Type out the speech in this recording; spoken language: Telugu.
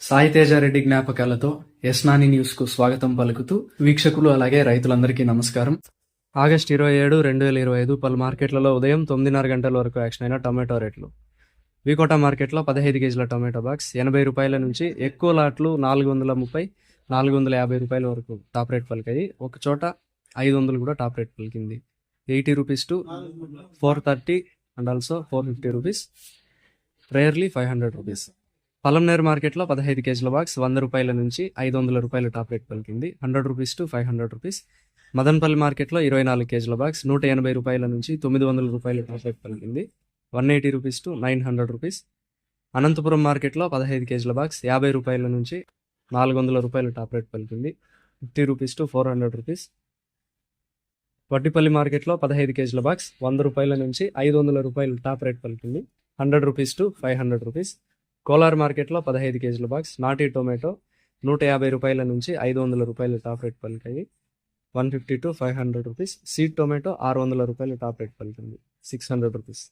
సాయితేజారెడ్డి జ్ఞాపకాలతో యస్నాని న్యూస్కు స్వాగతం పలుకుతూ వీక్షకులు అలాగే రైతులందరికీ నమస్కారం. ఆగస్ట్ ఇరవై ఏడు రెండు వేల ఇరవై ఐదు పలు మార్కెట్లలో ఉదయం తొమ్మిదిన్నర గంటల వరకు యాక్షన్ అయిన టొమాటో రేట్లు. వికోట మార్కెట్లో పదహైదు కేజీల టొమాటో బాక్స్ ఎనభై రూపాయల నుంచి ఎక్కువ లాట్లు నాలుగు వందల ముప్పై నాలుగు వందల యాభై రూపాయల వరకు టాప్ రేట్ పలికాయి. ఒక చోట ఐదు వందలు కూడా టాప్ రేట్ పలికింది. Eighty rupees to four thirty and also four fifty rupees. Rarely five hundred rupees. Palamaner మార్కెట్లో పదహైదు కేజీల బాక్స్ వంద రూపాయల నుంచి ఐదు వందల రూపాయల టాప్ రేట్ పలికింది. Hundred rupees to five hundred rupees. Madanapalle మార్కెట్లో ఇరవై నాలుగు కేజీల బాక్స్ నూట ఎనభై రూపాయల నుంచి తొమ్మిది వందల రూపాయల టాప్ రేట్ పలికింది. One eighty rupees to nine hundred rupees. Anantapuram మార్కెట్లో పదహైదు కేజీల బాక్స్ యాభై రూపాయల నుంచి నాలుగు వందల రూపాయల టాప్ రేట్ పలికింది. Fifty rupees to four hundred rupees. Vaddipalli మార్కెట్లో పదహైదు కేజీల బాక్స్ వంద రూపాయల నుంచి ఐదు వందల రూపాయలు టాప్ రేట్ పలికింది. Hundred rupees to five hundred rupees. Kolar మార్కెట్లో పదహైదు కేజీల బాక్స్ నాటి టొమాటో నూట యాభై రూపాయల నుంచి ఐదు వందల రూపాయలు top rate పలికాయి. One fifty to five hundred rupees. Seed tomato ఆరు వందల రూపాయల టాప్ రేట్ పలికింది. Six hundred rupees.